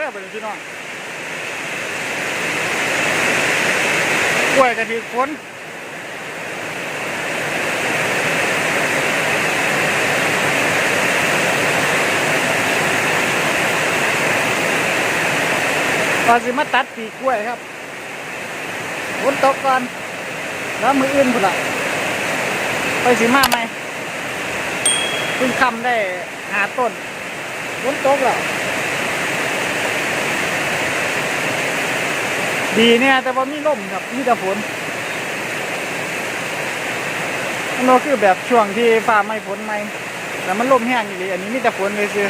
เด้อเป็นพี่น้องกล้วยกระทิคนก่อนสิมาตัดปีกล้วยครับฝนตกก่อน แล้วมืออื่นพุ่นละไปสิมาไหมพึ่งคำได้หาต้นฝนตกแล้ว ดีเนี่ยแต่ว่ามีลมครับมีแต่ฝนมันก็คือแบบช่วงที่ฟ้าไม่ฝนไม่แต่มันลมแห้งอยู่ดีอันนี้มีแต่ฝนเลยซื้อ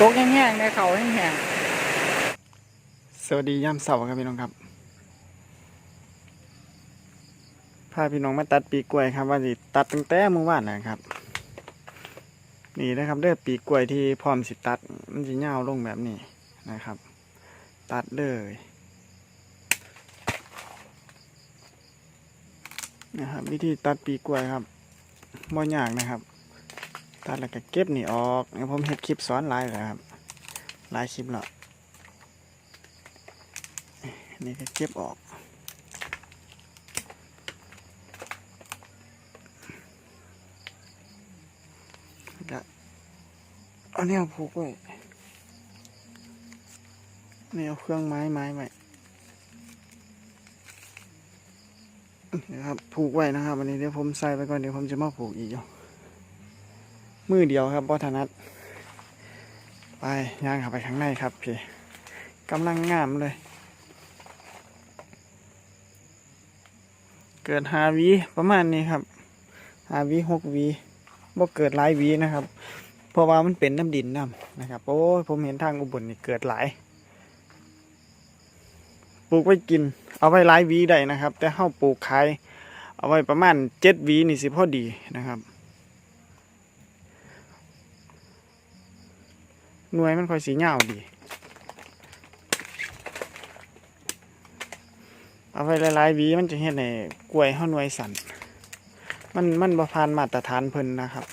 ตกแห้งๆในเขาแห้งๆสวัสดียามเสาร์ครับพี่น้องครับพาพี่น้องมาตัดปีกล้วยครับว่าสิตัดตั้งแต่เมื่อวานนะครับ นี่นะครับเลือปีกกล้วยที่พร้อมสิตัด มันจะยาลงแบบนี้นะครับ ตัดเลยนะครับ วิธีตัดปีกกล้วยครับบ่ยากนะครับ ตัดแล้วก็เก็บนี่ออกเดี๋ยวผมเห็ดคลิปสอนหลายแล้วครับหลายคลิปแล้วนี่ก็เก็บออก เอาเนี่ยผูกไว้นี่เอาเครื่องไม้ไม้ไว้นะครับผูกไว้นะครับวันนี้เดี๋ยวผมใส่ไปก่อนเดี๋ยวผมจะมาผูกอีกมือเดียวครับบอถนัดไปย่างเข้าไปข้างในครับพี่กำลังงามเลย เกิดหาวีประมาณนี้ครับหาวีหกวีบ่เกิดหลายวีนะครับ เพราะว่ามันเป็นน้ำดินน้ำนะครับ โอ้ผมเห็นทางอุบลนี่เกิดหลายปลูกไว้กิน เอาไว้หลายวีได้นะครับ แต่เฮาปลูกขายเอาไว้ประมาณเจ็ดวีนี่สิพอดีนะครับ หน่วยมันค่อยสีเหงาดี เอาไว้หลายๆวีมันจะเห็นในกล้วยเฮาหน่วยสันมันมันบ่ผ่านมาตรฐานเพิ่นนะครับ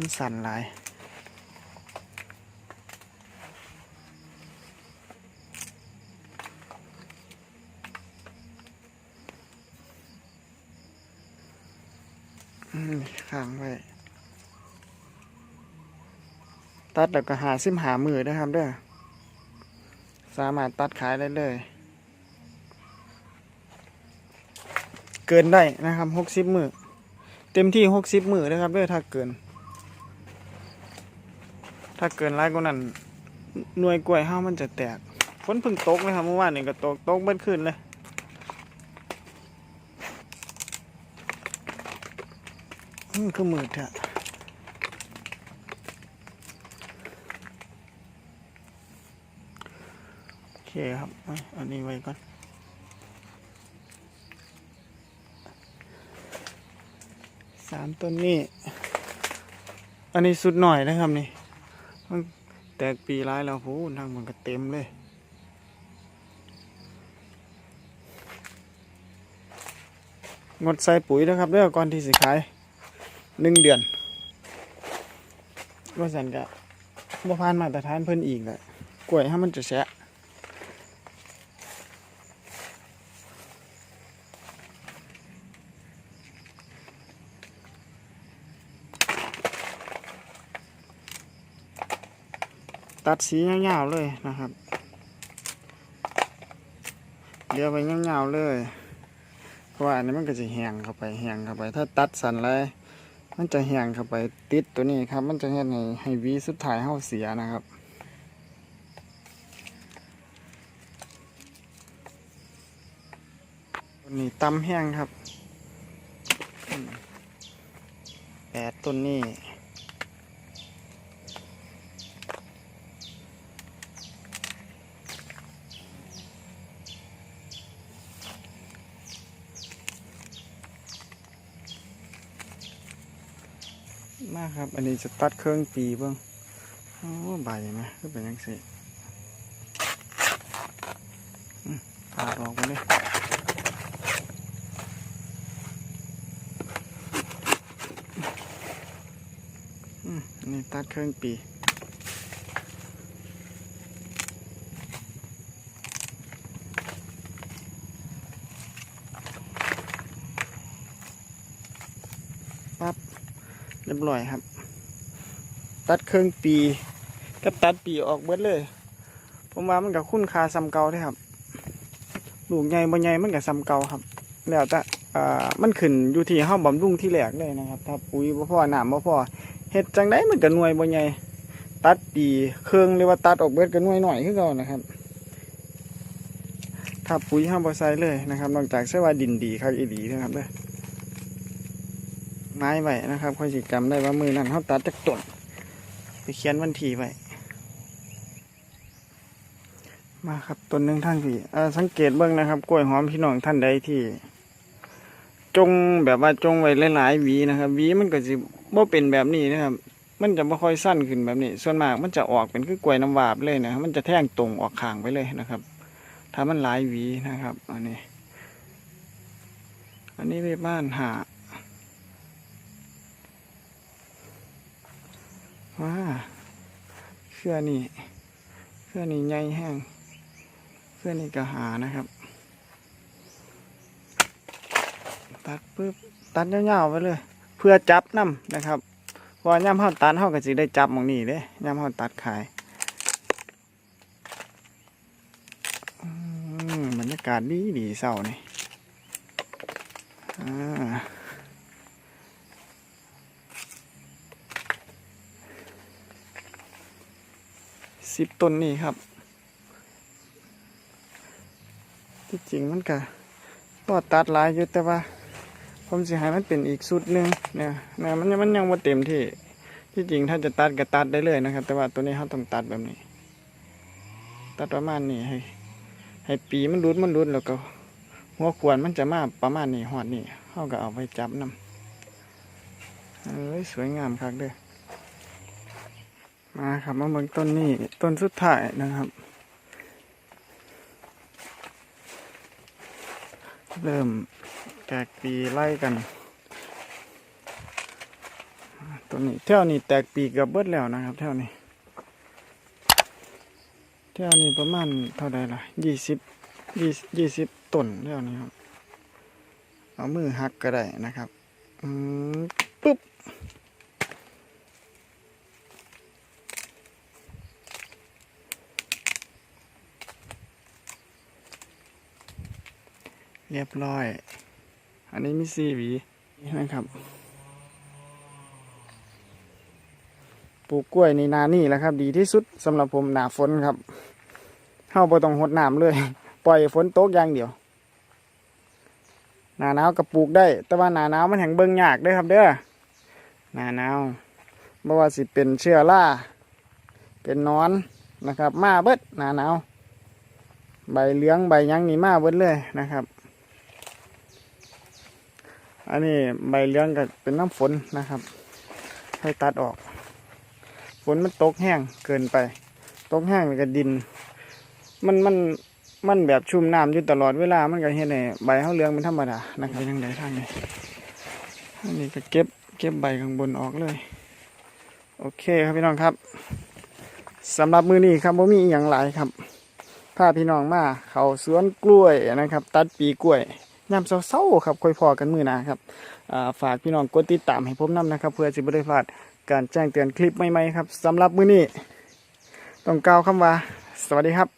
มันสั่นหลายอืมข้างไว้ตัดแล้วก็หาซิมหามือนะครับเด้อสามารถตัดขายได้เลย เกินได้นะครับหกสิบมือเต็มที่หกสิบมือนะครับเด้อถ้าเกิน ถ้าเกินร้ายกว่านั้นหน่วยกล้วยห้ามันจะแตกฝนเพิ่งตกนะครับเมื่อวานนี่ก็ตกตกเบิ้ขึ้นเลยอืมคือมืดอะโอเคครับอันนี้ไว้ก่อนสามต้นนี้ อันนี้สุดหน่อยนะครับนี่ มันแตกปีร้ายแล้วโหทางมันก็เต็มเลย งดใส่ปุ๋ยนะครับเด้อก่อนที่สิขายหนึ่งเดือนว่าสันกะบ่พานมาตรฐานเพิ่นอีกแหละกล้วยให้มันจะแฉะ ตัดสียาวๆเลยนะครับเลี้ยวไปยาวๆเลยเพราะว่าอันนี้มันก็จะแหงเข้าไปแหงเข้าไป ถ้าตัดสันเลยมันจะแหงเข้าไปติดตัวนี้ครับ มันจะเห็นให้ให้วีสุดท้ายเฮาเสียนะครับต้นนี้ตำแห้งครับแปดต้นนี้ มาครับ อันนี้จะตัดเครื่องปีเบ้างโอ้ใบไหมก็เป็นยังสิอืมขาดออกไปเลยอืมอันนี่ตัดเครื่องปี เรียบร้อยครับ ตัดเครื่องปีกับตัดปีออกเบิดเลย ผมว่ามันกับคุ้นคาซ้ำเก่าเด้ครับลูกใหญ่บ่ใหญ่มันกับซ้ำเก่าครับ แล้วแต่อ่ามันขึ้นอยู่ที่เฮาบำรุงที่แรกเลยนะครับ ถ้าปุ๋ยบ่พอน้ำบ่พอเฮ็ดจังได้มันก็หน่วยบ่ใหญ่ตัดปีเครื่องหรือว่าตัดออกเบิดก็หน่วยหน่อยคือเก่านนะครับถ้าปุ๋ยเฮาบ่ใส่เลยนะครับ นอกจากใส่ว่าดินดีครับอีหลีนะครับเด้อ ไม้ไว้นะครับค่อยสิจำได้ว่ามือนั้นเฮาตัดจักต้นไปเขียนวันที่ไว้มาครับต้นหนึ่งท่านพี่สังเกตเบื้องนะครับ กล้วยหอมพี่น้องท่านใดที่ จงแบบว่าจงไว้หลายๆหวีนะครับหวีมันก็สิบ่เป็นแบบนี้นะครับ มันจะไม่ค่อยสั้นขึ้นแบบนี้ ส่วนมากมันจะออกเป็นคือกล้วยน้ำวาบเลยนะมันจะแท่งตรงออกข้างไปเลยนะครับ ถ้ามันหลายหวีนะครับ อันนี้ อันนี้ไปบ้านหา ว้าเครือนี่เครือนี่ใหญ่แห้งเพื่อนนี่ก็หานะครับ ตัดปุ๊บตัดยาวๆไปเลย เพื่อจับน้ำนะครับเพราะว่าย่ำเฮาตัดเฮาก็สิได้จับมองนี้เด้ย่ำเฮาตัดขายอืมบรรยากาศดีดีเศร้านี่อ่า สิบต้นนี่ครับ ที่จริงมันก็ก็ตัดหลายอยู่แต่ว่า ผมสิให้มันเป็นอีกสุดหนึ่งเนี่ยนะมันยังมันยังว่าเต็มที่ ที่จริงถ้าจะตัดก็ตัดได้เลยนะครับ แต่ว่าตัวนี้เขาต้องตัดแบบนี้ ตัดประมาณนี้ให้ ให้ปีมันรุดมันรุดแล้วก็หัวขวานมันจะมาประมาณนี้หอดนี่เขาก็เอาไปจับน้ำเอ้ยสวยงามครับเด้อ มาครับมาเบิ่งต้นนี้ต้นสุดท้ายนะครับ เริ่มแตกปีไล่กันตัวนี้เท่านี้แตกปีกับเบิดแล้วนะครับเท่านี้เท่านี้ประมาณเท่าใดล่ะยี่สิบยี่ยี่สิบต้นเท่านี้ครับเอามือหักก็ได้นะครับอืมปุ๊บ เรียบร้อย อันนี้มีสี่หวีนะครับ ปลูกกล้วยในนานี่แหละครับ ดีที่สุดสำหรับผมหนาฝนครับเข้าไปต้องหดน้ำเลย ปล่อยฝนตกอย่างเดียว หนาหนาวก็ปลูกได้ แต่ว่าหนาหนาวมันแห่งเบิ่งยากด้อครับเด้อ หนาหนาวบ่ว่าสิเป็นเชื้อราเป็นนอนนะครับ มาเบิดหนาหนาวใบเหลืองใบยังนี่มาเบิดเลยนะครับ อันนี้ใบเหลืองก็เป็นน้ำฝนนะครับให้ตัดออก ฝนมันตกแห้งเกินไป ตกแห้งแล้วก็ดิน มันมันมันแบบชุ่มน้ำอยู่ตลอดเวลา มันก็เห็นไอ้ใบเขาเหลืองเป็นธรรมดานะครับยังไงทางนี้อันนี้ก็เก็บเก็บใบข้างบนออกเลย โอเคครับพี่น้องครับสำหรับมือนี้ครับผมมีอหย่างหลายครับพาพี่น้องมาเขาสวนกล้วยนะครับ ตัดปีกล้วย ยามเศร้าๆครับค่อยพอกันมือหนาครับฝากพี่น้องกดติดตามให้ผมนำนะครับ เพื่อจะไม่ได้พลาดการแจ้งเตือนคลิปใหม่ๆครับสำหรับมือนี้ ต้องกล่าวคำว่า สวัสดีครับ